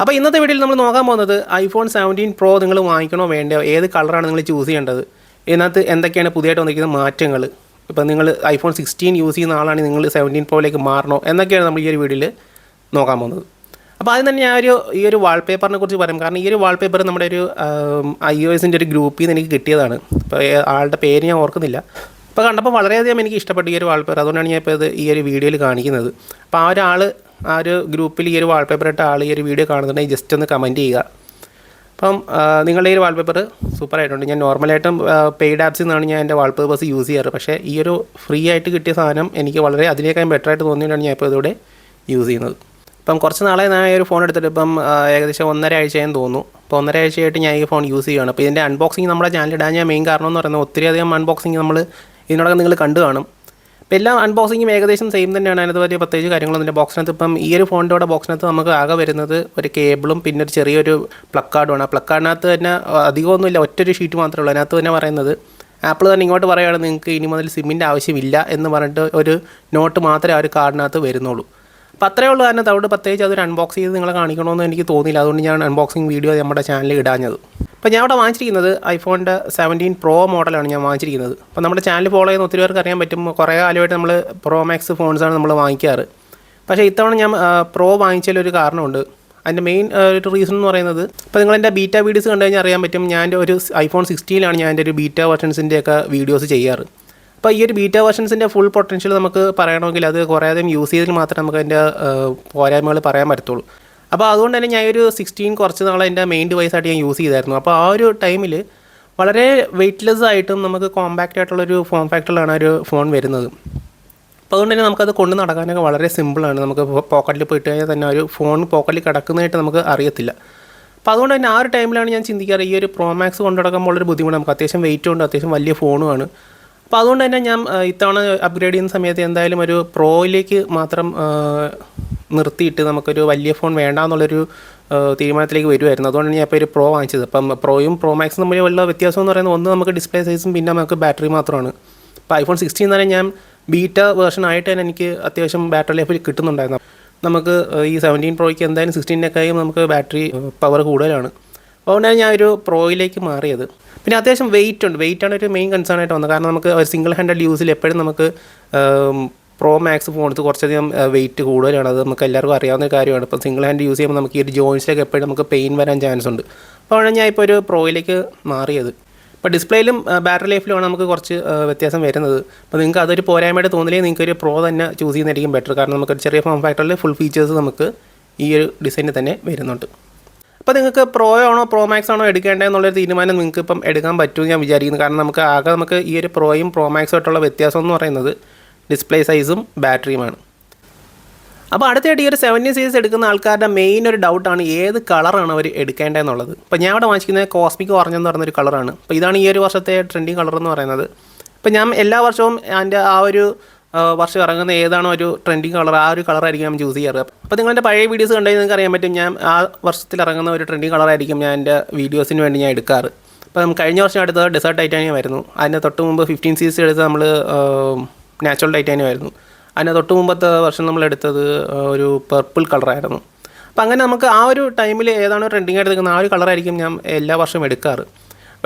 അപ്പോൾ ഇന്നത്തെ വീഡിയോയിൽ നമ്മൾ നോക്കാൻ പോകുന്നത് ഐഫോൺ സെവന്റീൻ പ്രോ നിങ്ങൾ വാങ്ങിക്കണോ വേണ്ടയോ? ഏത് കളറാണ് നിങ്ങൾ ചൂസ് ചെയ്യേണ്ടത്? ഇതിനകത്ത് എന്തൊക്കെയാണ് പുതിയതായിട്ട് വന്നിരിക്കുന്ന മാറ്റങ്ങൾ? ഇപ്പോൾ നിങ്ങൾ ഐഫോൺ സിക്സ്റ്റീൻ യൂസ് ചെയ്യുന്ന ആളാണ് നിങ്ങൾ സെവന്റീൻ പ്രോയിലേക്ക് മാറണോ? എന്നൊക്കെയാണ് നമ്മൾ ഈ ഒരു വീഡിയോയിൽ നോക്കാൻ പോകുന്നത്. അപ്പോൾ ആദ്യം തന്നെ ഞാൻ ഒരു ഈ ഒരു വാൾപേപ്പറിനെ കുറിച്ച് പറയാം. കാരണം ഈ ഒരു വാൾപേപ്പർ നമ്മുടെ ഒരു ഐ ഒ എസിന്റെ ഒരു ഗ്രൂപ്പിൽ നിന്ന് എനിക്ക് കിട്ടിയതാണ്. ഇപ്പോൾ ആളുടെ പേര് ഞാൻ ഓർക്കുന്നില്ല. അപ്പോൾ കണ്ടപ്പോൾ വളരെയധികം എനിക്ക് ഇഷ്ടപ്പെട്ടു ഈ ഒരു വാൾപേപ്പർ അതുകൊണ്ടാണ് ഞാൻ ഇപ്പോൾ ഇത് ഈ ഒരു വീഡിയോയിൽ കാണിക്കുന്നത്. അപ്പോൾ ആ ഒരാൾ ആ ഒരു ഗ്രൂപ്പിൽ ഈ ഒരു വാൾപേപ്പർ ഇട്ട ആൾ ഈ ഒരു വീഡിയോ കാണുന്നുണ്ടെങ്കിൽ ജസ്റ്റ് ഒന്ന് കമന്റ് ചെയ്യുക. അപ്പം നിങ്ങളുടെ ഈ ഒരു വാൾപേപ്പർ സൂപ്പറായിട്ടുണ്ട് ഞാൻ നോർമലായിട്ടും പെയ്ഡ് ആപ്സിൽ നിന്നാണ് ഞാൻ എന്റെ വാൾപേപ്പേഴ്സ് യൂസ് ചെയ്യാറ്. പക്ഷേ ഈ ഒരു ഫ്രീ ആയിട്ട് കിട്ടിയ സാധനം എനിക്ക് വളരെ അതിനേക്കാൾ ബെറ്റർ ആയിട്ട് തോന്നിയിട്ടാണ് ഞാൻ ഇപ്പോൾ ഇതോടെ യൂസ് ചെയ്യുന്നത്. അപ്പം കുറച്ച് നാളെ ഞാൻ ഈ ഒരു ഫോൺ എടുത്തിട്ട് ഇപ്പം ഏകദേശം ഒന്നര ആഴ്ചയെന്ന് തോന്നുന്നു. അപ്പോൾ ഒന്നര ആഴ്ചയായിട്ട് ഞാൻ ഈ ഫോൺ യൂസ് ചെയ്യുകയാണ്. അപ്പോൾ ഇതിന്റെ അൺബോക്സിങ് നമ്മുടെ ചാനൽ ഇടാൻ ഞാൻ മെയിൻ കാരണം എന്ന് പറയുന്നത് ഒത്തിരി അധികം അൺബോക്സിങ് നമ്മൾ ഇതിനോടൊക്കെ നിങ്ങൾ കണ്ടു കാണും. അപ്പോൾ എല്ലാ അൺബോക്സിങ്ങും ഏകദേശം സെയിം തന്നെയാണ്. അതിനകത്ത് വലിയ പ്രത്യേകിച്ച് കാര്യങ്ങളൊന്നും ഇല്ല. ബോക്സിനകത്ത് ഇപ്പം ഈ ഒരു ഫോണിന്റെ ബോക്സിനകത്ത് നമുക്ക് ആകെ വരുന്നത് ഒരു കേബിളും പിന്നെ ഒരു ചെറിയൊരു പ്ലക്കാർഡുമാണ് ആ പ്ലക്കാർഡിനകത്ത് തന്നെ അധികമൊന്നുമില്ല ഒറ്റൊരു ഷീറ്റ് മാത്രമേ ഉള്ളൂ. അതിനകത്ത് തന്നെ പറയുന്നത് ആപ്പിൾ തന്നെ ഇങ്ങോട്ട് പറയുകയാണ് നിങ്ങൾക്ക് ഇനി മുതൽ സിമ്മിന്റെ ആവശ്യമില്ല എന്ന് പറഞ്ഞിട്ട് ഒരു നോട്ട് മാത്രമേ ആ ഒരു കാർഡിനകത്ത് വരുന്നുള്ളൂ. അപ്പോൾ അത്രേ ഉള്ളൂ തന്നെ അതുകൊണ്ട് പ്രത്യേകിച്ച് അതൊരു അൺബോക്സ് ചെയ്ത് നിങ്ങളെ കാണിക്കണമെന്ന് എനിക്ക് തോന്നിയില്ല. അതുകൊണ്ട് ഞാൻ അൺബോക്സിങ് വീഡിയോ നമ്മുടെ ചാനലിൽ ഇടാഞ്ഞത്. അപ്പോൾ ഞാൻ അവിടെ വാങ്ങിച്ചിരിക്കുന്നത് ഐഫോണിന്റെ സെവന്റീൻ പ്രോ മോഡലാണ് ഞാൻ വാങ്ങിച്ചിരിക്കുന്നത്. അപ്പോൾ നമ്മുടെ ചാനൽ ഫോളോ ചെയ്യുന്ന ഒത്തിരി പേർക്ക് അറിയാൻ പറ്റും. കുറേ കാലമായിട്ട് നമ്മൾ പ്രോ മാക്സ് ഫോൺസാണ് നമ്മൾ വാങ്ങിക്കാറ്. പക്ഷേ ഇത്തവണ ഞാൻ പ്രോ വാങ്ങിച്ചതിലൊരു കാരണമുണ്ട്. അതിന്റെ മെയിൻ ഒരു റീസൺ എന്ന് പറയുന്നത് ഇപ്പോൾ നിങ്ങൾ എന്റെ ബീറ്റ വീഡിയോസ് കണ്ടു കഴിഞ്ഞാൽ അറിയാൻ പറ്റും. ഞാൻ ഒരു ഐഫോൺ സിക്സ്റ്റീനിലാണ് ഞാൻ എന്റെ ഒരു ബീറ്റ വെർഷൻസിന്റെയൊക്കെ വീഡിയോസ് ചെയ്യാറ്. അപ്പോൾ ഈ ഒരു ബീറ്റ വേർഷൻസിന്റെ ഫുൾ പൊട്ടൻഷ്യൽ നമുക്ക് പറയണമെങ്കിൽ അത് കുറേ അധികം യൂസ് ചെയ്തതിൽ മാത്രമേ നമുക്ക് അതിന്റെ പോരായ്മകൾ പറയാൻ പറ്റത്തുള്ളൂ. അപ്പോൾ അതുകൊണ്ട് തന്നെ ഞാൻ ഒരു സിക്സ്റ്റീൻ കുറച്ച് നാളെ എന്റെ മെയിൻ ഡിവൈസ് ആയിട്ട് ഞാൻ യൂസ് ചെയ്തായിരുന്നു. അപ്പോൾ ആ ഒരു ടൈമിൽ വളരെ വെയ്റ്റ്ലെസ് ആയിട്ടും നമുക്ക് കോമ്പാക്റ്റ് ആയിട്ടുള്ളൊരു ഫോം ഫാക്ടറിലാണ് ഒരു ഫോൺ വരുന്നത്. അപ്പോൾ അതുകൊണ്ട് തന്നെ നമുക്കത് കൊണ്ട് നടക്കാനൊക്കെ വളരെ സിമ്പിളാണ് നമുക്ക് പോക്കറ്റിൽ പോയിട്ട് കഴിഞ്ഞാൽ തന്നെ ഒരു ഫോൺ പോക്കറ്റിൽ കിടക്കുന്നതായിട്ട് നമുക്ക് അറിയത്തില്ല. അപ്പോൾ അതുകൊണ്ട് തന്നെ ആ ഒരു ടൈമിലാണ് ഞാൻ ചിന്തിക്കാറ് ഈ ഒരു പ്രോമാക്സ് കൊണ്ടു നടക്കുമ്പോൾ ഒരു ബുദ്ധിമുട്ട്. നമുക്ക് അത്യാവശ്യം വെയിറ്റ് ഉണ്ട് അത്യാവശ്യം വലിയ ഫോണുമാണ് അപ്പോൾ അതുകൊണ്ട് തന്നെ ഞാൻ ഇത്തവണ അപ്ഗ്രേഡ് ചെയ്യുന്ന സമയത്ത് എന്തായാലും ഒരു പ്രോയിലേക്ക് മാത്രം നിർത്തിയിട്ട് നമുക്കൊരു വലിയ ഫോൺ വേണ്ട എന്നുള്ളൊരു തീരുമാനത്തിലേക്ക് വരുമായിരുന്നു അതുകൊണ്ടാണ് ഞാൻ ഇപ്പോൾ ഒരു പ്രോ വാങ്ങിച്ചത്. അപ്പം പ്രോയും പ്രോ മാക്സും തമ്മിൽ ഉള്ള വ്യത്യാസം എന്ന് പറയുന്നത് ഒന്ന് നമുക്ക് ഡിസ്പ്ലേ സൈസും പിന്നെ നമുക്ക് ബാറ്ററി മാത്രമാണ്. ഇപ്പോൾ ഐഫോൺ സിക്സ്റ്റീൻ തന്നെ ഞാൻ ബീറ്റ വേർഷൻ ആയിട്ട് തന്നെ എനിക്ക് അത്യാവശ്യം ബാറ്ററി ലൈഫ് കിട്ടുന്നുണ്ടായിരുന്നു. നമുക്ക് ഈ സെവന്റീൻ പ്രോയ്ക്ക് എന്തായാലും സിക്സ്റ്റീനൊക്കെയും നമുക്ക് ബാറ്ററി പവർ കൂടുതലാണ്. അതുകൊണ്ടാണ് ഞാൻ ഒരു പ്രോയിലേക്ക് മാറിയത്. പിന്നെ അത്യാവശ്യം വെയിറ്റ് ഉണ്ട്. വെയിറ്റ് ആണ് ഒരു മെയിൻ കൺസേൺ ആയിട്ട് വന്നത്. കാരണം നമുക്ക് സിംഗിൾ ഹാൻഡഡ് യൂസിൽ എപ്പോഴും നമുക്ക് പ്രോ മാക്സ് ഫോണിൽ കുറച്ചധികം വെയിറ്റ് കൂടുതലാണ്. അത് നമുക്ക് എല്ലാവർക്കും അറിയാവുന്ന കാര്യമാണ്. ഇപ്പോൾ സിംഗിൾ ഹാൻഡ് യൂസ് ചെയ്യുമ്പോൾ നമുക്ക് ഈ ഒരു ജോയിൻസിലേക്ക് എപ്പോഴും നമുക്ക് പെയിൻ വരാൻ ചാൻസ് ഉണ്ട്. അപ്പോൾ ആണ് ഞാൻ ഇപ്പോൾ ഒരു പ്രോയിലേക്ക് മാറിയത്. ഇപ്പോൾ ഡിസ്പ്ലേയിലും ബാറ്ററി ലൈഫിലുമാണ് നമുക്ക് കുറച്ച് വ്യത്യാസം വരുന്നത്. അപ്പോൾ നിങ്ങൾക്ക് അതൊരു പോരായ്മയായിട്ട് തോന്നില്ലെങ്കിൽ നിങ്ങൾക്ക് ഒരു പ്രോ തന്നെ ചൂസ് ചെയ്യുന്നതായിരിക്കും ബെറ്റർ കാരണം നമുക്കൊരു ചെറിയ ഫോം ഫാക്ടറിൽ ഫുൾ ഫീച്ചേഴ്സ് നമുക്ക് ഈ ഒരു ഡിസൈനിൽ തന്നെ വരുന്നുണ്ട്. അപ്പോൾ നിങ്ങൾക്ക് പ്രോ ആണോ പ്രോ മാക്സ് ആണോ എടുക്കേണ്ടത് എന്നുള്ളൊരു തീരുമാനം നിങ്ങൾക്ക് ഇപ്പം എടുക്കാൻ പറ്റുമെന്ന് ഞാൻ വിചാരിക്കുന്നു. കാരണം നമുക്ക് ആകെ നമുക്ക് ഈ ഒരു പ്രോയും പ്രോ മാക്സും ആയിട്ടുള്ള വ്യത്യാസം എന്ന് പറയുന്നത് ഡിസ്പ്ലേ സൈസും ബാറ്ററിയുമാണ് അപ്പോൾ അടുത്തായിട്ട് ഈ ഒരു സെവന്റി സീരീസ് എടുക്കുന്ന ആൾക്കാരുടെ മെയിൻ ഒരു ഡൗട്ടാണ് ഏത് കളറാണ് അവർ എടുക്കേണ്ടതെന്നുള്ളത്. അപ്പോൾ ഞാൻ ഇവിടെ വാങ്ങിക്കുന്നത് കോസ്മിക് ഓറഞ്ച് എന്ന് ഒരു കളറാണ് അപ്പോൾ ഇതാണ് ഈ ഒരു വർഷത്തെ ട്രെൻഡിങ് കളർ എന്ന് പറയുന്നത്. അപ്പോൾ ഞാൻ എല്ലാ വർഷവും അതിന്റെ ആ ഒരു വർഷം ഇറങ്ങുന്ന ഏതാണോ ഒരു ട്രെൻഡിങ് കളർ ആ ഒരു കളറായിരിക്കും ഞാൻ ചൂസ് ചെയ്യാറ്. അപ്പോൾ നിങ്ങളുടെ പഴയ വീഡിയോസ് കണ്ടുകഴിഞ്ഞാൽ നിങ്ങൾക്ക് അറിയാൻ പറ്റും ഞാൻ ആ വർഷത്തിൽ ഇറങ്ങുന്ന ഒരു ട്രെൻഡിങ് കളറായിരിക്കും ഞാൻ എന്റെ വീഡിയോസിന് വേണ്ടി ഞാൻ എടുക്കാറ്. അപ്പം കഴിഞ്ഞ വർഷം എടുത്തത് ഡെസേർട്ട് ടൈറ്റാനിയം ആയിരുന്നു. അതിന് തൊട്ട് മുമ്പ് ഫിഫ്റ്റീൻ സീരീസ് എടുത്ത് നമ്മൾ നാച്ചുറൽ ടൈറ്റാനിയം ആയിരുന്നു. അതിന് തൊട്ട് മുമ്പത്തെ വർഷം നമ്മൾ എടുത്തത് ഒരു പർപ്പിൾ കളറായിരുന്നു അപ്പോൾ അങ്ങനെ നമുക്ക് ആ ഒരു ടൈമിൽ ഏതാണോ ട്രെൻഡിങ് ആയിട്ട് നിൽക്കുന്ന ആ ഒരു കളറായിരിക്കും ഞാൻ എല്ലാ വർഷവും എടുക്കാറ്.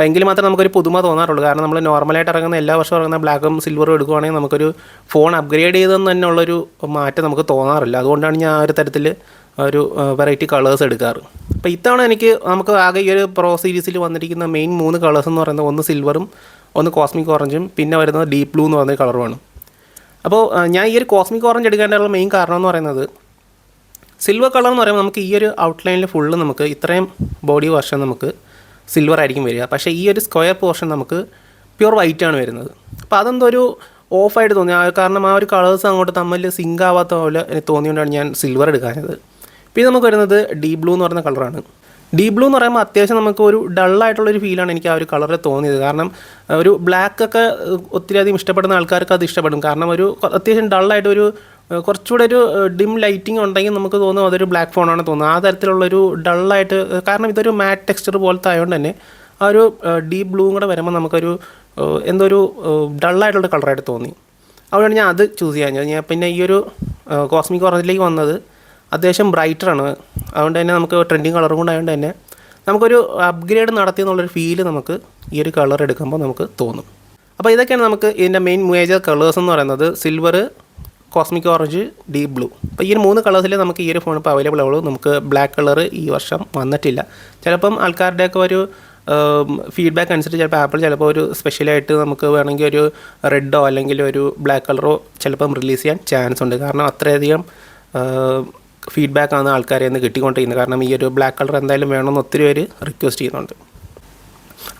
അപ്പോൾ എങ്കിൽ മാത്രമേ നമുക്കൊരു പുതുമ തോന്നാറുള്ളൂ. കാരണം നമ്മൾ നോർമലായിട്ട് ഇറങ്ങുന്ന എല്ലാ വർഷവും ഇറങ്ങുന്ന ബ്ലാക്കും സിൽവറും എടുക്കുവാണെങ്കിൽ നമുക്കൊരു ഫോൺ അപ്ഗ്രേഡ് ചെയ്തെന്ന് തന്നെ ഉള്ളൊരു മാറ്റം നമുക്ക് തോന്നാറില്ല. അതുകൊണ്ടാണ് ഞാൻ ആ ഒരു തരത്തിൽ ഒരു വെറൈറ്റി കളേഴ്സ് എടുക്കാറ്. അപ്പോൾ ഇത്തവണ എനിക്ക് നമുക്ക് ആകെ ഈ ഒരു പ്രോ സീരീസിൽ വന്നിരിക്കുന്ന മെയിൻ മൂന്ന് കളേഴ്സ് എന്ന് പറയുന്നത് ഒന്ന് സിൽവറും ഒന്ന് കോസ്മിക് ഓറഞ്ചും പിന്നെ വരുന്നത് ഡീപ് ബ്ലൂ എന്ന് പറയുന്ന കളറുമാണ് അപ്പോൾ ഞാൻ ഈ ഒരു കോസ്മിക് ഓറഞ്ച് എടുക്കാനുള്ള മെയിൻ കാരണം എന്ന് പറയുന്നത് സിൽവർ കളർ എന്ന് പറയുമ്പോൾ നമുക്ക് ഈ ഒരു ഔട്ട്ലൈനിൽ ഫുള്ള് നമുക്ക് ഇത്രയും ബോഡി വർഷം നമുക്ക് സിൽവർ ആയിരിക്കും വരിക. പക്ഷേ ഈ ഒരു സ്ക്വയർ പോർഷൻ നമുക്ക് പ്യുർ വൈറ്റ് ആണ് വരുന്നത്. അപ്പോൾ അതെന്തോ ഒരു ഓഫായിട്ട് തോന്നി. കാരണം ആ ഒരു കളേഴ്സ് അങ്ങോട്ട് തമ്മിൽ സിങ്ക് ആവാത്ത പോലെ തോന്നിയുകൊണ്ടാണ് ഞാൻ സിൽവർ എടുക്കാനത് പിന്നെ നമുക്ക് വരുന്നത് ഡീ ബ്ലൂ എന്ന് പറയുന്ന കളറാണ്. ഡീ ബ്ലൂ എന്ന് പറയുമ്പോൾ അത്യാവശ്യം നമുക്ക് ഒരു ഡള്ളായിട്ടുള്ളൊരു ഫീലാണ് എനിക്ക് ആ ഒരു കളറിൽ തോന്നിയത്. കാരണം ഒരു ബ്ലാക്ക് ഒക്കെ ഒത്തിരി അധികം ഇഷ്ടപ്പെടുന്ന ആൾക്കാർക്ക് അത് ഇഷ്ടപ്പെടും. കാരണം ഒരു അത്യാവശ്യം ഡള്ളായിട്ട് ഒരു ഏഹ്, കുറച്ചുകൂടെ ഒരു ഡിം ലൈറ്റിംഗ് ഉണ്ടെങ്കിൽ നമുക്ക് തോന്നും അതൊരു ബ്ലാക്ക് ഫോണാണ് തോന്നുന്നത് ആ തരത്തിലുള്ളൊരു ഡള്ളായിട്ട് കാരണം ഇതൊരു മാറ്റ് ടെക്സ്ചർ പോലത്തെ ആയതുകൊണ്ട് തന്നെ ആ ഒരു ഡീപ് ബ്ലൂ കൂടെ വരുമ്പോൾ നമുക്കൊരു എന്തോ ഒരു ഡള്ളായിട്ടുള്ള കളറായിട്ട് തോന്നി. അതുകൊണ്ടാണ് ഞാൻ അത് ചൂസ് ചെയ്യാൻ ഞാൻ പിന്നെ ഈ ഒരു കോസ്മിക് ഓറഞ്ചിലേക്ക് വന്നത് അത്യാവശ്യം ബ്രൈറ്ററാണ് അതുകൊണ്ട് തന്നെ നമുക്ക് ട്രെൻഡിങ് കളറും കൂടെ ആയതുകൊണ്ട് തന്നെ നമുക്കൊരു അപ്ഗ്രേഡ് നടത്തി എന്നുള്ളൊരു ഫീൽ നമുക്ക് ഈ ഒരു കളർ എടുക്കുമ്പോൾ നമുക്ക് തോന്നും. അപ്പോൾ ഇതൊക്കെയാണ് നമുക്ക് ഇതിന്റെ മെയിൻ മേജർ കളേഴ്സ് എന്ന് പറയുന്നത്. Silver cosmic orange deep blue അപ്പോൾ ഈ ഒരു മൂന്ന് കളേഴ്സിൽ നമുക്ക് ഈ ഒരു ഫോൺ ഇപ്പോൾ അവൈലബിൾ ആവുള്ളൂ. നമുക്ക് ബ്ലാക്ക് കളർ ഈ വർഷം വന്നിട്ടില്ല. ചിലപ്പം ആൾക്കാരുടെയൊക്കെ ഒരു ഫീഡ്ബാക്ക് അനുസരിച്ച് ചിലപ്പോൾ ആപ്പിൾ ചിലപ്പോൾ ഒരു സ്പെഷ്യലായിട്ട് നമുക്ക് വേണമെങ്കിൽ ഒരു റെഡോ അല്ലെങ്കിൽ ഒരു ബ്ലാക്ക് കളറോ ചിലപ്പം റിലീസ് ചെയ്യാൻ ചാൻസ് ഉണ്ട്. കാരണം അത്രയധികം ഫീഡ്ബാക്ക് ആണ് ആൾക്കാരെ നിന്ന് കിട്ടിക്കൊണ്ടിരിക്കുന്നത്. കാരണം ഈ ഒരു ബ്ലാക്ക് കളർ എന്തായാലും വേണമെന്ന് ഒത്തിരി പേര് റിക്വസ്റ്റ് ചെയ്യുന്നുണ്ട്.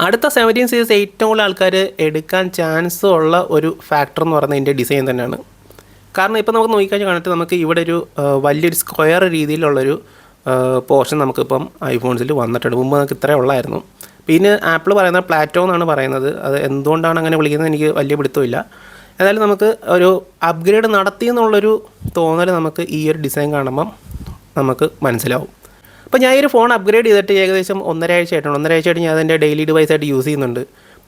അടുത്ത സെവന്റീൻ സീരീസ് ഏറ്റവും കൂടുതൽ ആൾക്കാർ എടുക്കാൻ ചാൻസ് ഉള്ള ഒരു ഫാക്ടർ എന്ന് പറയുന്നത് ഇതിന്റെ ഡിസൈൻ തന്നെയാണ്. കാരണം ഇപ്പോൾ നമുക്ക് നോക്കിക്കഴിഞ്ഞാൽ കണ്ടിട്ട് നമുക്ക് ഇവിടെ ഒരു വലിയൊരു സ്ക്വയർ രീതിയിലുള്ളൊരു പോർഷൻ നമുക്കിപ്പം ഐഫോൺസിൽ വന്നിട്ടുണ്ട്. മുമ്പ് നമുക്ക് ഇത്രയേ ഉള്ളായിരുന്നു. പിന്നെ ആപ്പിൾ പറയുന്നത് പ്ലാറ്റോ എന്നാണ് പറയുന്നത്. അത് എന്തുകൊണ്ടാണ് അങ്ങനെ വിളിക്കുന്നത് എനിക്ക് വലിയ പിടുത്തമില്ല. ഏതായാലും നമുക്ക് ഒരു അപ്ഗ്രേഡ് നടത്തി എന്നുള്ളൊരു തോന്നൽ നമുക്ക് ഈ ഒരു ഡിസൈൻ കാണുമ്പം നമുക്ക് മനസ്സിലാവും. അപ്പോൾ ഞാൻ ഈ ഒരു ഫോൺ അപ്ഗ്രേഡ് ചെയ്തിട്ട് ഏകദേശം ഒന്നര ആഴ്ച ആയിട്ടുണ്ട് ഒന്നര ആഴ്ചയായിട്ട് ഞാൻ അതിന്റെ ഡെയിലി ഡിവൈസ് ആയിട്ട് യൂസ് ചെയ്യുന്നുണ്ട്.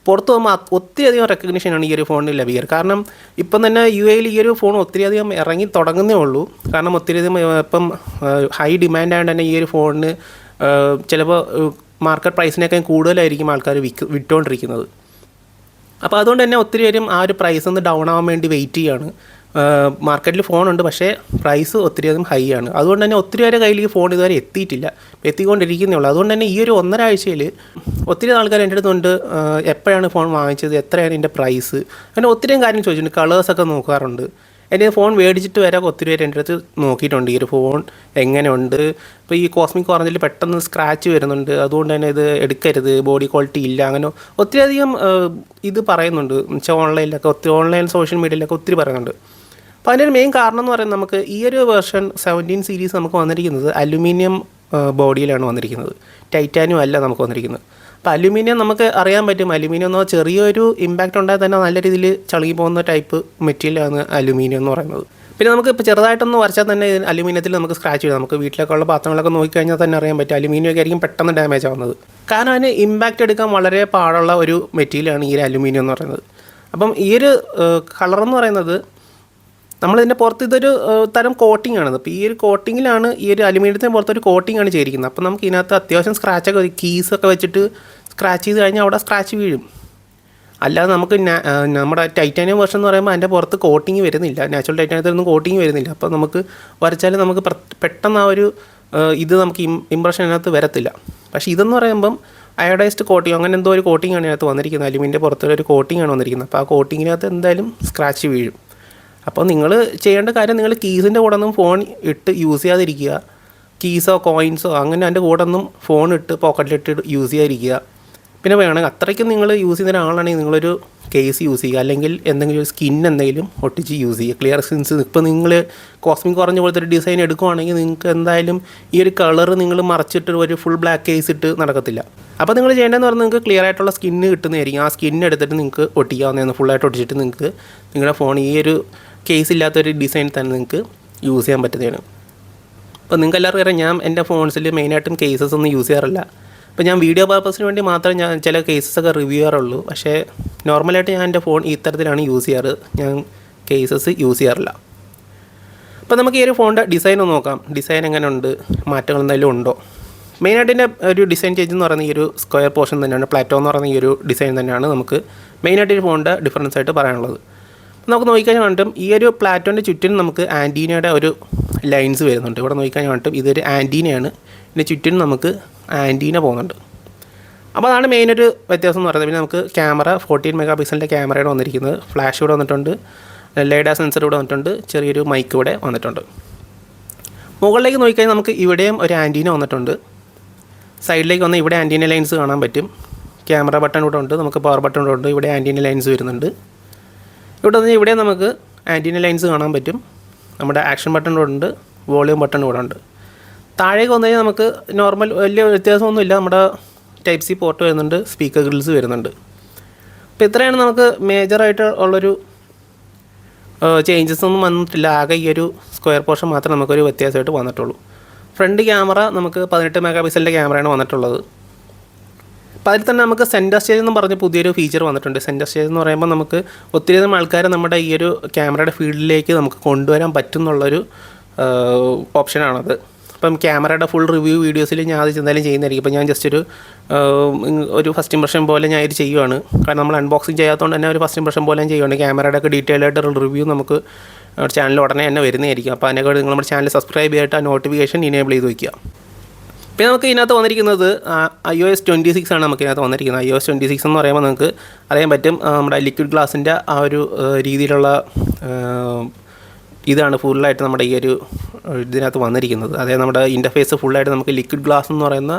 പുറത്ത് പോകുമ്പോൾ അധികം ഒത്തിരിയധികം റെക്കഗ്നീഷനാണ് ഈ ഒരു ഫോണിന് ലഭിക്കുക. കാരണം ഇപ്പം തന്നെ യു എയിൽ ഈ ഒരു ഫോൺ ഒത്തിരിയധികം ഇറങ്ങി തുടങ്ങുന്നേ ഉള്ളൂ. കാരണം ഒത്തിരി അധികം ഇപ്പം ഹൈ ഡിമാൻഡ് ആയതുകൊണ്ട് തന്നെ ഈ ഒരു ഫോണിന് ചിലപ്പോൾ മാർക്കറ്റ് പ്രൈസിനേക്കാൾ കൂടുതലായിരിക്കും ആൾക്കാർ വിക്ക് വിറ്റുകൊണ്ടിരിക്കുന്നത് അപ്പോൾ അതുകൊണ്ട് തന്നെ ഒത്തിരി പേരും ആ ഒരു പ്രൈസ് ഒന്ന് ഡൗൺ ആവാൻ വേണ്ടി വെയിറ്റ് ചെയ്യാണ്. മാർക്കറ്റിൽ ഫോണുണ്ട് പക്ഷേ പ്രൈസ് ഒത്തിരി അധികം ഹൈ ആണ്. അതുകൊണ്ട് തന്നെ ഒത്തിരി പേരെ കയ്യിൽ ഈ ഫോൺ ഇതുവരെ എത്തിയിട്ടില്ല. എത്തിക്കൊണ്ടിരിക്കുന്നേ ഉള്ളൂ. അതുകൊണ്ട് തന്നെ ഈ ഒരു ഒന്നര ആഴ്ചയിൽ ഒത്തിരി ആൾക്കാർ എന്റെ അടുത്തുണ്ട്. എപ്പോഴാണ് ഫോൺ വാങ്ങിച്ചത്? എത്രയാണ് ഇതിന്റെ പ്രൈസ് അങ്ങനെ ഒത്തിരി കാര്യം ചോദിച്ചിട്ടുണ്ട്. കളേഴ്സൊക്കെ നോക്കാറുണ്ട്. എന്റെ ഫോൺ മേടിച്ചിട്ട് വരെ ഒത്തിരി പേര് എന്റെ അടുത്ത് നോക്കിയിട്ടുണ്ട്. ഈ ഒരു ഫോൺ എങ്ങനെയുണ്ട്? ഇപ്പോൾ ഈ കോസ്മിക് ഓറഞ്ചിൽ പെട്ടെന്ന് സ്ക്രാച്ച് വരുന്നുണ്ട്. അതുകൊണ്ട് തന്നെ ഇത് എടുക്കരുത്. ബോഡി ക്വാളിറ്റി ഇല്ല. അങ്ങനെ ഒത്തിരിയധികം ഇത് പറയുന്നുണ്ട്. എന്നുവെച്ചാൽ ഓൺലൈനിലൊക്കെ ഒത്തിരി ഓൺലൈൻ സോഷ്യൽ മീഡിയയിലൊക്കെ ഒത്തിരി പറയുന്നുണ്ട്. അപ്പോൾ അതിന്റെ ഒരു മെയിൻ കാരണം എന്ന് പറയുന്നത് നമുക്ക് ഈ ഒരു വേർഷൻ സെവന്റീൻ സീരീസ് നമുക്ക് വന്നിരിക്കുന്നത് അലുമിനിയം ബോഡിയിലാണ് വന്നിരിക്കുന്നത്. ടൈറ്റാനിയം അല്ല നമുക്ക് വന്നിരിക്കുന്നത്. അപ്പോൾ അലുമിനിയം നമുക്ക് അറിയാൻ പറ്റും. അലുമിനിയം എന്ന് ചെറിയൊരു ഇമ്പാക്റ്റ് ഉണ്ടായാൽ തന്നെ നല്ല രീതിയിൽ ചളുങ്ങി പോകുന്ന ടൈപ്പ് മെറ്റീരിയലാണ് അലുമിനിയം എന്ന് പറയുന്നത്. പിന്നെ നമുക്ക് ഇപ്പോൾ ചെറുതായിട്ടൊന്ന് വരച്ചാൽ തന്നെ അലുമിനിയത്തിൽ നമുക്ക് സ്ക്രാച്ച് ചെയ്യും. നമുക്ക് വീട്ടിലൊക്കെ ഉള്ള പാത്രങ്ങളൊക്കെ നോക്കിക്കഴിഞ്ഞാൽ തന്നെ അറിയാൻ പറ്റും. അലുമിനിയം ഒക്കെ ആയിരിക്കും പെട്ടെന്ന് ഡാമേജ് ആവുന്നത്. കാരണം അതിന് ഇമ്പാക്റ്റ് എടുക്കാൻ വളരെ പാടുള്ള ഒരു മെറ്റീരിയലാണ് ഈ ഒരു അലുമിനിയം എന്ന് പറയുന്നത്. അപ്പം ഈ ഒരു കളർ എന്ന് പറയുന്നത് നമ്മളിതിന്റെ പുറത്ത് ഇതൊരു തരം കോട്ടിംഗ് ആണ് അപ്പോൾ ഈ ഒരു കോട്ടിങ്ങിലാണ് ഈ ഒരു അലുമിനിയത്തിന് പുറത്തൊരു കോട്ടിംഗ് ആണ് ചെയ്തിരിക്കുന്നത്. അപ്പോൾ നമുക്ക് ഇതിനകത്ത് അത്യാവശ്യം സ്ക്രാച്ചൊക്കെ ഒക്കെ വെച്ചിട്ട് സ്ക്രാച്ച് ചെയ്ത് കഴിഞ്ഞാൽ അവിടെ സ്ക്രാച്ച് വീഴും. അല്ലാതെ നമുക്ക് നമ്മുടെ ടൈറ്റാനിയം വേർഷൻ എന്ന് പറയുമ്പോൾ അതിന്റെ പുറത്ത് കോട്ടിങ് വരുന്നില്ല. നാച്ചുറൽ ടൈറ്റാനിയത്തിലൊന്നും കോട്ടിങ് വരുന്നില്ല. അപ്പോൾ നമുക്ക് വരച്ചാൽ നമുക്ക് പെട്ടെന്ന് ആ ഒരു ഇത് നമുക്ക് ഇംപ്രഷൻ അതിനകത്ത് വരത്തില്ല. പക്ഷേ ഇതെന്ന് പറയുമ്പം അയോഡൈസ്ഡ് കോട്ടിങ് അങ്ങനെ എന്തോ ഒരു കോട്ടിംഗ് ആണ് ഇതിനകത്ത് വന്നിരിക്കുന്നത്. അലുമിന്റെ പുറത്തൊരു ആണ് വന്നിരിക്കുന്നത്. അപ്പോൾ ആ കോട്ടിങ്ങിനകത്ത് എന്തായാലും സ്ക്രാച്ച് വീഴും. അപ്പോൾ നിങ്ങൾ ചെയ്യേണ്ട കാര്യം നിങ്ങൾ കീസിന്റെ കൂടെ ഒന്നും ഫോൺ ഇട്ട് യൂസ് ചെയ്യാതിരിക്കുക. കീസോ കോയിൻസോ അങ്ങനെ അതിന്റെ കൂടെ ഒന്നും ഫോൺ ഇട്ട് പോക്കറ്റിലിട്ട് യൂസ് ചെയ്യാതിരിക്കുക. പിന്നെ വേണമെങ്കിൽ അത്രയ്ക്കും നിങ്ങൾ യൂസ് ചെയ്യുന്ന ഒരാളാണെങ്കിൽ നിങ്ങളൊരു കേസ് യൂസ് ചെയ്യുക. അല്ലെങ്കിൽ എന്തെങ്കിലും ഒരു സ്കിൻ എന്തെങ്കിലും ഒട്ടിച്ച് യൂസ് ചെയ്യുക. ക്ലിയർ സ്കിൻസ് ഇപ്പോൾ നിങ്ങൾ കോസ്മിക് കുറഞ്ഞ പോലത്തെ ഒരു ഡിസൈൻ എടുക്കുവാണെങ്കിൽ നിങ്ങൾക്ക് എന്തായാലും ഈ ഒരു കളർ നിങ്ങൾ മറച്ചിട്ട് ഒരു ഫുൾ ബ്ലാക്ക് കേസ് ഇട്ട് നടക്കത്തില്ല. അപ്പോൾ നിങ്ങൾ ചെയ്യേണ്ടതെന്ന് പറഞ്ഞാൽ നിങ്ങൾക്ക് ക്ലിയർ ആയിട്ടുള്ള സ്കിന്ന് കിട്ടുന്നതായിരിക്കും. ആ സ്കിൻ എടുത്തിട്ട് നിങ്ങൾക്ക് ഒട്ടിക്കാവുന്നതാണ്. ഫുള്ളായിട്ട് ഒട്ടിച്ചിട്ട് നിങ്ങൾക്ക് നിങ്ങളുടെ ഫോൺ ഈ ഒരു കേസ് ഇല്ലാത്തൊരു ഡിസൈൻ തന്നെ നിങ്ങൾക്ക് യൂസ് ചെയ്യാൻ പറ്റുന്നതാണ്. അപ്പോൾ നിങ്ങൾക്ക് എല്ലാവർക്കും അറിയാം ഞാൻ എന്റെ ഫോൺസിൽ മെയിനായിട്ടും കേസസ് ഒന്നും യൂസ് ചെയ്യാറില്ല. അപ്പോൾ ഞാൻ വീഡിയോ പർപ്പസിന് വേണ്ടി മാത്രമേ ഞാൻ ചില കേസസ് ഒക്കെ റിവ്യൂ ചെയ്യാറുള്ളൂ. പക്ഷേ നോർമലായിട്ട് ഞാൻ എന്റെ ഫോൺ ഈ തരത്തിലാണ് യൂസ് ചെയ്യാറ്. ഞാൻ കേസസ് യൂസ് ചെയ്യാറില്ല. അപ്പോൾ നമുക്ക് ഈ ഒരു ഫോണിന്റെ ഡിസൈൻ ഒന്ന് നോക്കാം. ഡിസൈൻ എങ്ങനെ ഉണ്ട്? മാറ്റങ്ങൾ എന്തെങ്കിലും ഉണ്ടോ? മെയിനായിട്ട് എന്റെ ഒരു ഡിസൈൻ ചേഞ്ച് എന്ന് പറയുന്ന ഈ ഒരു സ്ക്വയർ പോർഷൻ തന്നെയാണ് പ്ലാറ്റോ എന്ന് പറയുന്ന ഈ ഒരു ഡിസൈൻ തന്നെയാണ് നമുക്ക് മെയിനായിട്ട് ഈ ഫോണിന്റെ ഡിഫറൻസ് ആയിട്ട് പറയാനുള്ളത്. നമുക്ക് നോക്കിക്കഴിഞ്ഞാൽ കണ്ടും ഈ ഒരു പ്ലാറ്റോന്റെ ചുറ്റിനും നമുക്ക് ആന്റീനയുടെ ഒരു ലൈൻസ് വരുന്നുണ്ട്. ഇവിടെ നോക്കിക്കഴിഞ്ഞാൽ കണ്ടും ഇതൊരു ആന്റീനയാണ് ഇതിന്റെ ചുറ്റിനും നമുക്ക് ആന്റീന പോകുന്നുണ്ട്. അപ്പോൾ അതാണ് മെയിൻ ഒരു വ്യത്യാസം എന്ന് പറയുന്നത്. പിന്നെ നമുക്ക് ക്യാമറ ഫോർട്ടീൻ മെഗാ പിക്സലിന്റെ ക്യാമറയാണ് വന്നിരിക്കുന്നത്. ഫ്ലാഷ് ഇവിടെ വന്നിട്ടുണ്ട്. ലൈഡ സെൻസർ ഇവിടെ വന്നിട്ടുണ്ട്. ചെറിയൊരു മൈക്ക് ഇവിടെ വന്നിട്ടുണ്ട്. മുകളിലേക്ക് നോക്കിക്കഴിഞ്ഞാൽ നമുക്ക് ഇവിടെയും ഒരു ആന്റീന വന്നിട്ടുണ്ട്. സൈഡിലേക്ക് വന്ന് ഇവിടെ ആന്റീന ലൈൻസ് കാണാൻ പറ്റും. ക്യാമറ ബട്ടൺ ഇവിടെ ഉണ്ട്. നമുക്ക് പവർ ബട്ടൺ ഇവിടെ ഉണ്ട്. ഇവിടെ ആന്റീന ലൈൻസ് വരുന്നുണ്ട്. ഇവിടെ നിന്ന് ഇവിടെ നമുക്ക് ആന്റീന ലൈൻസ് കാണാൻ പറ്റും. നമ്മുടെ ആക്ഷൻ ബട്ടൺ ഇവിടെ ഉണ്ട് വോളിയം ബട്ടൺ ഇവിടെ ഉണ്ട്. താഴേക്ക് വന്നു കഴിഞ്ഞാൽ നമുക്ക് നോർമൽ വലിയ വ്യത്യാസമൊന്നുമില്ല നമ്മുടെ ടൈപ്പ് സി പോർട്ട് വരുന്നുണ്ട് സ്പീക്കർ ഗ്രിൽസ് വരുന്നുണ്ട്. അപ്പോൾ ഇത്രയാണ് നമുക്ക് മേജറായിട്ട് ഉള്ളൊരു ചേഞ്ചസ് ഒന്നും വന്നിട്ടില്ല. ആകെ ഈ ഒരു സ്ക്വയർ പോർഷൻ മാത്രമേ നമുക്കൊരു വ്യത്യാസമായിട്ട് വന്നിട്ടുള്ളൂ. ഫ്രണ്ട് ക്യാമറ നമുക്ക് പതിനെട്ട് മെഗാ പിക്സലിന്റെ ക്യാമറയാണ് വന്നിട്ടുള്ളത്. അപ്പോൾ അതിൽ തന്നെ നമുക്ക് സെന്റർ സ്റ്റേജ് എന്ന് പറഞ്ഞ പുതിയൊരു ഫീച്ചർ വന്നിട്ടുണ്ട്. സെന്റർ സ്റ്റേജ് എന്ന് പറയുമ്പോൾ നമുക്ക് ഒത്തിരിയധികം ആൾക്കാരെ നമ്മുടെ ഈ ഒരു ക്യാമറയുടെ ഫീൽഡിലേക്ക് നമുക്ക് കൊണ്ടുവരാൻ പറ്റും എന്നുള്ളൊരു ഓപ്ഷനാണത് അപ്പം ക്യാമറയുടെ ഫുൾ റിവ്യൂ വീഡിയോസിൽ ഞാൻ അത് എന്തായാലും ചെയ്യുന്നതായിരിക്കും. ഇപ്പം ഞാൻ ജസ്റ്റ് ഒരു ഒരു ഫസ്റ്റ് ഇംപ്രഷൻ പോലെ ഞാൻ ഇത് ചെയ്യുവാണ്. കാരണം നമ്മൾ അൺബോക്സിങ് ചെയ്യാത്തതുകൊണ്ട് തന്നെ ഒരു ഫസ്റ്റ് ഇംപ്രഷൻ പോലെ ഞാൻ ചെയ്യുവാണ്. ക്യാമറയുടെ ഒക്കെ ഡീറ്റെയിൽ ആയിട്ട് റിവ്യൂ നമുക്ക് ചാനൽ ഉടനെ തന്നെ വരുന്നതായിരിക്കും. അപ്പോൾ അതിനൊക്കെ നിങ്ങൾ നമ്മുടെ ചാനൽ സബ്സ്ക്രൈബ് ചെയ്തിട്ട് ആ നോട്ടിഫിക്കേഷൻ ഇനേബിൾ ചെയ്ത് വയ്ക്കുക പിന്നെ നമുക്ക് ഇതിനകത്ത് വന്നിരിക്കുന്നത് I O S twenty six ആണ് നമുക്ക് ഇതിനകത്ത് വന്നിരിക്കുന്നത്. I O S twenty six എന്ന് പറയുമ്പോൾ നമുക്ക് അറിയാൻ പറ്റും നമ്മുടെ ലിക്വിഡ് ഗ്ലാസിന്റെ ആ ഒരു രീതിയിലുള്ള ഇതാണ് ഫുള്ളായിട്ട് നമ്മുടെ ഈ ഒരു ഇതിനകത്ത് വന്നിരിക്കുന്നത്. അതായത് നമ്മുടെ ഇന്റർഫേസ് ഫുള്ളായിട്ട് നമുക്ക് ലിക്വിഡ് ഗ്ലാസ് എന്ന് പറയുന്ന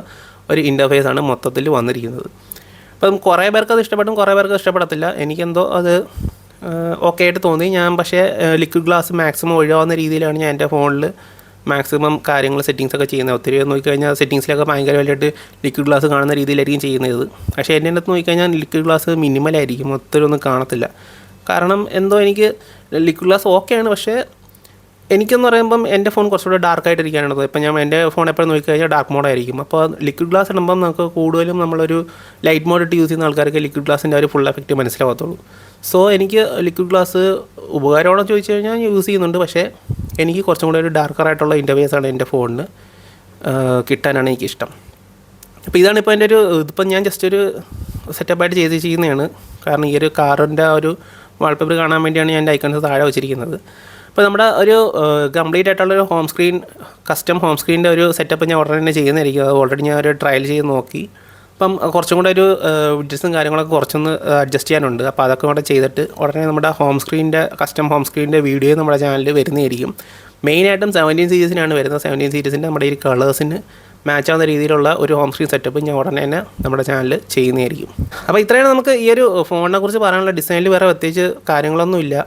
ഒരു ഇന്റർഫേസ് ആണ് മൊത്തത്തിൽ വന്നിരിക്കുന്നത്. അപ്പം കുറേ പേർക്ക് അത് ഇഷ്ടപ്പെടും കുറേ പേർക്ക് ഇഷ്ടപ്പെടത്തില്ല. എനിക്കെന്തോ അത് ഓക്കെ ആയിട്ട് തോന്നി. ഞാൻ പക്ഷേ ലിക്വിഡ് ഗ്ലാസ് മാക്സിമം ഒഴിവാകുന്ന രീതിയിലാണ് ഞാൻ എന്റെ ഫോണിൽ മാക്സിമം കാര്യങ്ങൾ സെറ്റിങ്സ് ഒക്കെ ചെയ്യുന്നത്. ഒത്തിരി നോക്കിക്കഴിഞ്ഞാൽ സെറ്റിങ്സിലൊക്കെ ഭയങ്കര വലിയിട്ട് ലിക്വിഡ് ഗ്ലാസ് കാണുന്ന രീതിയിലായിരിക്കും ചെയ്യുന്നത്. പക്ഷേ എന്റെ അടുത്ത് നോക്കിക്കഴിഞ്ഞാൽ ലിക്വിഡ് ഗ്ലാസ് മിനിമലായിരിക്കും ഒത്തിരി ഒന്നും കാണത്തില്ല. കാരണം എന്തോ എനിക്ക് ലിക്വിഡ് ഗ്ലാസ് ഓക്കെയാണ് പക്ഷേ എനിക്കെന്ന് പറയുമ്പം എന്റെ ഫോൺ കുറച്ചുകൂടെ ഡാർക്ക് ആയിട്ടിരിക്കാനുള്ളത് ഇപ്പം ഞാൻ എന്റെ ഫോൺ എപ്പോഴും നോക്കിക്കഴിഞ്ഞാൽ ഡാർക്ക് മോഡായിരിക്കും അപ്പോൾ ലിക്വിഡ് ഗ്ലാസ് ഇടുമ്പം നമുക്ക് കൂടുതലും നമ്മളൊരു ലൈറ്റ് മോഡ് ഇട്ട് യൂസ് ചെയ്യുന്ന ആൾക്കാർക്ക് ലിക്വിഡ് ഗ്ലാസിന്റെ ഒരു ഫുൾ എഫക്റ്റ് മനസ്സിലാവത്തുള്ളൂ. സോ എനിക്ക് ലിക്വിഡ് ഗ്ലാസ് ഉപകാരമാണോ ചോദിച്ചു കഴിഞ്ഞാൽ യൂസ് ചെയ്യുന്നുണ്ട്. പക്ഷേ എനിക്ക് കുറച്ചും കൂടെ ഒരു ഡാർക്കർ ആയിട്ടുള്ള ഇന്റർവേസ് ആണ് എന്റെ ഫോണിന് കിട്ടാനാണ് എനിക്കിഷ്ടം. അപ്പോൾ ഇതാണ് ഇപ്പോൾ എന്റെ ഒരു ഇതിപ്പം ഞാൻ ജസ്റ്റ് ഒരു സെറ്റപ്പായിട്ട് ചെയ്ത് ചെയ്യുന്നതാണ് കാരണം ഈ ഒരു കാറിന്റെ ഒരു വാൾപേപ്പർ കാണാൻ വേണ്ടിയാണ് ഞാൻ എന്റെ ഐക്കൺസ് താഴെ വെച്ചിരിക്കുന്നത്. അപ്പോൾ നമ്മുടെ ഒരു കംപ്ലീറ്റ് ആയിട്ടുള്ള ഒരു ഹോം സ്ക്രീൻ കസ്റ്റം ഹോം സ്ക്രീനിന്റെ ഒരു സെറ്റപ്പ് ഞാൻ ഉടനെ തന്നെ ചെയ്യുന്നതായിരിക്കും. അത് ഓൾറെഡി ഞാൻ ഒരു ട്രയൽ ചെയ്ത് നോക്കി. അപ്പം കുറച്ചും കൂടെ ഒരു വിഡ്ജസും കാര്യങ്ങളൊക്കെ കുറച്ചൊന്ന് അഡ്ജസ്റ്റ് ചെയ്യാനുണ്ട്. അപ്പോൾ അതൊക്കെ കൂടെ ചെയ്തിട്ട് ഉടനെ നമ്മുടെ ഹോം സ്ക്രീനിന്റെ കസ്റ്റം ഹോം സ്ക്രീനിന്റെ വീഡിയോ നമ്മുടെ ചാനലിൽ വരുന്നതായിരിക്കും. മെയിനായിട്ടും സെവന്റീൻ സീരീസിനാണ് വരുന്നത്. സെവന്റീൻ സീരീസിന്റെ നമ്മുടെ ഈ കളേഴ്സിന് മാച്ച് ആവുന്ന രീതിയിലുള്ള ഒരു ഹോം സ്ക്രീൻ സെറ്റപ്പ് ഞാൻ ഉടനെ തന്നെ നമ്മുടെ ചാനലിൽ ചെയ്യുന്നതായിരിക്കും. അപ്പോൾ ഇത്രയാണ് നമുക്ക് ഈ ഒരു ഫോണിനെ കുറിച്ച് പറയാനുള്ള ഡിസൈനിൽ വേറെ പ്രത്യേകിച്ച് കാര്യങ്ങളൊന്നുമില്ല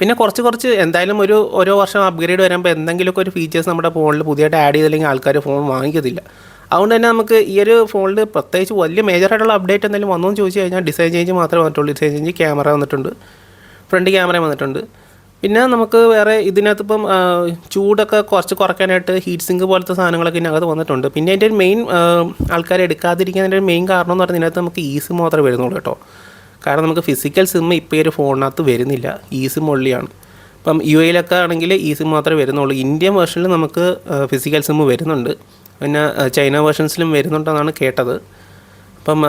പിന്നെ കുറച്ച് കുറച്ച് എന്തായാലും ഒരു ഓരോ വർഷം അപ്ഗ്രേഡ് വരുമ്പോൾ എന്തെങ്കിലുമൊക്കെ ഒരു ഫീച്ചേഴ്സ് നമ്മുടെ ഫോണിൽ പുതിയതായിട്ട് ആഡ് ചെയ്തില്ലെങ്കിൽ ആൾക്കാർ ഫോൺ വാങ്ങിക്കത്തില്ല. അതുകൊണ്ട് തന്നെ നമുക്ക് ഈ ഒരു ഫോണിൽ പ്രത്യേകിച്ച് വലിയ മേജറായിട്ടുള്ള അപ്ഡേറ്റ് എന്തെങ്കിലും വന്നു എന്ന് ചോദിച്ചു കഴിഞ്ഞാൽ ഡിസൈൻ ചേഞ്ച് മാത്രമേ വന്നിട്ടുള്ളൂ. ഡിസൈൻ ചേഞ്ച് ക്യാമറ വന്നിട്ടുണ്ട്. ഫ്രണ്ട് ക്യാമറ വന്നിട്ടുണ്ട്. പിന്നെ നമുക്ക് വേറെ ഇതിനകത്ത് ഇപ്പം ചൂടൊക്കെ കുറച്ച് കുറയ്ക്കാനായിട്ട് ഹീറ്റ് സിങ്ക് പോലത്തെ സാധനങ്ങളൊക്കെ ഇതിനകത്ത് വന്നിട്ടുണ്ട്. പിന്നെ അതിന്റെ ഒരു മെയിൻ ആൾക്കാർ എടുക്കാതിരിക്കുന്നതിന്റെ ഒരു മെയിൻ കാരണം എന്ന് പറഞ്ഞാൽ ഇതിനകത്ത് നമുക്ക് ഈസി മാത്രമേ വരുന്നുള്ളൂ കേട്ടോ. കാരണം നമുക്ക് ഫിസിക്കൽ സിം ഇപ്പോൾ ഒരു ഫോണിനകത്ത് വരുന്നില്ല. ഈ സിം ഒള്ളിയാണ് ഇപ്പം യു എയിലൊക്കെ ആണെങ്കിൽ ഈ സിം മാത്രമേ വരുന്നുള്ളൂ. ഇന്ത്യൻ വേർഷനിൽ നമുക്ക് ഫിസിക്കൽ സിം വരുന്നുണ്ട്. പിന്നെ ചൈന വേർഷൻസിലും വരുന്നുണ്ടെന്നാണ് കേട്ടത്. അപ്പം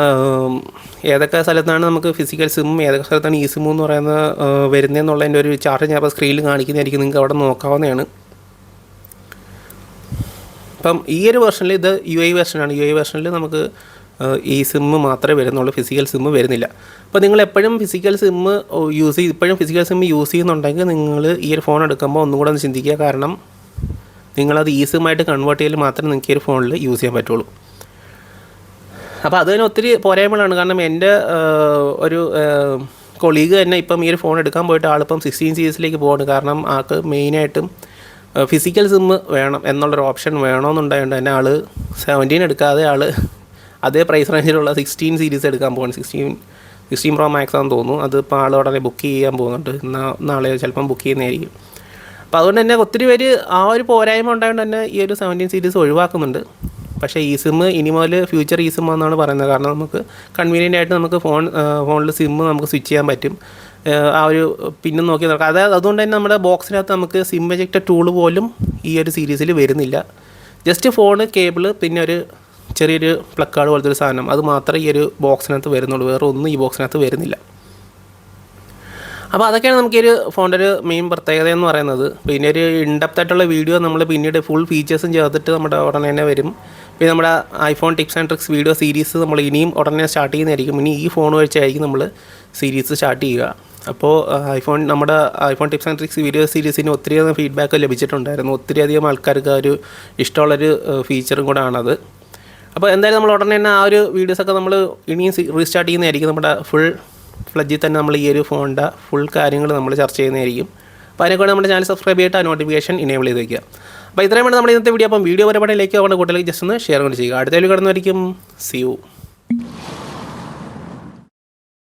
ഏതൊക്കെ സ്ഥലത്താണ് നമുക്ക് ഫിസിക്കൽ സിമ്മും ഏതൊക്കെ സ്ഥലത്താണ് ഈ സിമ്മും എന്ന് പറയുന്നത് ആ, വരുന്നതെന്നുള്ളതിന്റെ ഒരു ചാർജ് ഞാൻ അപ്പോൾ സ്ക്രീനിൽ കാണിക്കുന്നതായിരിക്കും. നിങ്ങൾക്ക് അവിടെ നോക്കാവുന്നതാണ്. അപ്പം ഈ ഒരു വെർഷനിൽ ഇത് യു ഐ വെർഷനാണ് യു ഐ വെർഷനിൽ നമുക്ക് ഈ സിമ്മ് മാത്രമേ വരുന്നുള്ളൂ. ഫിസിക്കൽ സിമ്മ് വരുന്നില്ല. അപ്പോൾ നിങ്ങൾ എപ്പോഴും ഫിസിക്കൽ സിമ്മ് യൂസ് ചെയ്ത് ഇപ്പോഴും ഫിസിക്കൽ സിമ്മ് യൂസ് ചെയ്യുന്നുണ്ടെങ്കിൽ നിങ്ങൾ ഈ ഒരു ഫോൺ എടുക്കുമ്പോൾ ഒന്നും കൂടെ ഒന്ന് ചിന്തിക്കുക. കാരണം നിങ്ങളത് ഈസിയുമായിട്ട് കൺവേർട്ട് ചെയ്യൽ മാത്രമേ നിങ്ങൾക്ക് ഒരു ഫോണിൽ യൂസ് ചെയ്യാൻ പറ്റുള്ളൂ. അപ്പോൾ അത് തന്നെ ഒത്തിരി പോരായ്മകളാണ്. കാരണം എന്റെ ഒരു കൊളീഗ് തന്നെ ഇപ്പം ഈ ഒരു ഫോൺ എടുക്കാൻ പോയിട്ട് ആളിപ്പം സിക്സ്റ്റീൻ സീരീസിലേക്ക് പോകുന്നുണ്ട് കാരണം ആൾക്ക് മെയിനായിട്ടും ഫിസിക്കൽ സിമ്മ് വേണം എന്നുള്ളൊരു ഓപ്ഷൻ വേണമെന്നുണ്ടായതുകൊണ്ട് തന്നെ ആൾ സെവന്റീൻ എടുക്കാതെ ആൾ അതേ പ്രൈസ് റേഞ്ചിലുള്ള സിക്സ്റ്റീൻ സീരീസ് എടുക്കാൻ പോകുന്നു സിക്സ്റ്റീൻ സിക്സ്റ്റീൻ പ്രോ മാക്സ് ആണെന്ന് തോന്നുന്നു. അതിപ്പോൾ ആൾ ഉടനെ ബുക്ക് ചെയ്യാൻ പോകുന്നുണ്ട്. നാളെ ചിലപ്പം ബുക്ക് ചെയ്യുന്നതായിരിക്കും. അപ്പോൾ അതുകൊണ്ട് തന്നെ ഒത്തിരി പേര് ആ ഒരു പോരായ്മ ഉണ്ടായതുകൊണ്ട് തന്നെ ഈ ഒരു സെവന്റീൻ സീരീസ് ഒഴിവാക്കുന്നുണ്ട്. പക്ഷേ ഈ സിം ഇനി മുതൽ ഫ്യൂച്ചർ ഈ സിം എന്നാണ് പറയുന്നത്. കാരണം നമുക്ക് കൺവീനിയന്റ് ആയിട്ട് നമുക്ക് ഫോൺ ഫോണിൽ സിം നമുക്ക് സ്വിച്ച് ചെയ്യാൻ പറ്റും. ആ ഒരു പിന്നെ നോക്കി നടക്കാം. അതായത് അതുകൊണ്ട് തന്നെ നമ്മുടെ ബോക്സിനകത്ത് നമുക്ക് സിം എജക്റ്റ ടൂൾ പോലും ഈ ഒരു സീരീസിൽ വരുന്നില്ല. ജസ്റ്റ് ഫോൺ കേബിൾ പിന്നെ ഒരു ചെറിയൊരു പ്ലക്കാർഡ് പോലത്തെ ഒരു സാധനം. അത് മാത്രമേ ഈ ഒരു ബോക്സിനകത്ത് വരുന്നുള്ളൂ. വേറെ ഒന്നും ഈ ബോക്സിനകത്ത് വരുന്നില്ല. അപ്പോൾ അതൊക്കെയാണ് നമുക്ക് ഒരു ഫോണിന്റെ ഒരു മെയിൻ പ്രത്യേകത എന്ന് പറയുന്നത്. പിന്നെ ഒരു ഇൻഡെപ്ത് ആയിട്ടുള്ള വീഡിയോ നമ്മൾ പിന്നീട് ഫുൾ ഫീച്ചേഴ്സും ചേർത്തിട്ട് നമ്മുടെ ഉടനെ തന്നെ വരും. പിന്നെ നമ്മുടെ iPhone tips and tricks video series നമ്മൾ ഇനിയും ഉടനെ സ്റ്റാർട്ട് ചെയ്യുന്നതായിരിക്കും. ഇനി ഈ ഫോൺ വെച്ചായിരിക്കും നമ്മൾ സീരീസ് സ്റ്റാർട്ട് ചെയ്യുക. അപ്പോൾ ഐഫോൺ നമ്മുടെ iPhone tips and tricks video സീരീസിന് ഒത്തിരിയധികം ഫീഡ്ബാക്ക് ലഭിച്ചിട്ടുണ്ടായിരുന്നു. ഒത്തിരിയധികം ആൾക്കാർക്ക് ആ ഒരു ഇഷ്ടമുള്ളൊരു ഫീച്ചറും കൂടെ ആണത് അപ്പോൾ എന്തായാലും നമ്മൾ ഉടനെ തന്നെ ആ ഒരു വീഡിയോസൊക്കെ നമ്മൾ ഇനിയും റീസ്റ്റാർട്ട് ചെയ്യുന്നതായിരിക്കും. നമ്മുടെ ഫുൾ ഫ്ലജിൽ തന്നെ നമ്മൾ ഈ ഒരു ഫോണിന്റെ ഫുൾ കാര്യങ്ങൾ നമ്മൾ ചർച്ച ചെയ്യുന്നതായിരിക്കും. അപ്പോൾ അതിനെക്കൂടെ നമ്മുടെ ചാനൽ സബ്സ്ക്രൈബ് ചെയ്തിട്ട് ആ നോട്ടിഫിക്കേഷൻ ഇനേബിൾ ചെയ്ത് വയ്ക്കുക അപ്പോൾ ഇത്രയും വേണം നമ്മൾ ഇന്നത്തെ വീഡിയോ അപ്പം വീഡിയോ പരമായിട്ടേക്ക് അവരുടെ കൂട്ടിലേക്ക് ജസ്റ്റ് ഒന്ന് ഷെയർ കൊണ്ട് ചെയ്യുക. അടുത്ത വീഡിയോ കടന്നുമായിരിക്കും സി യു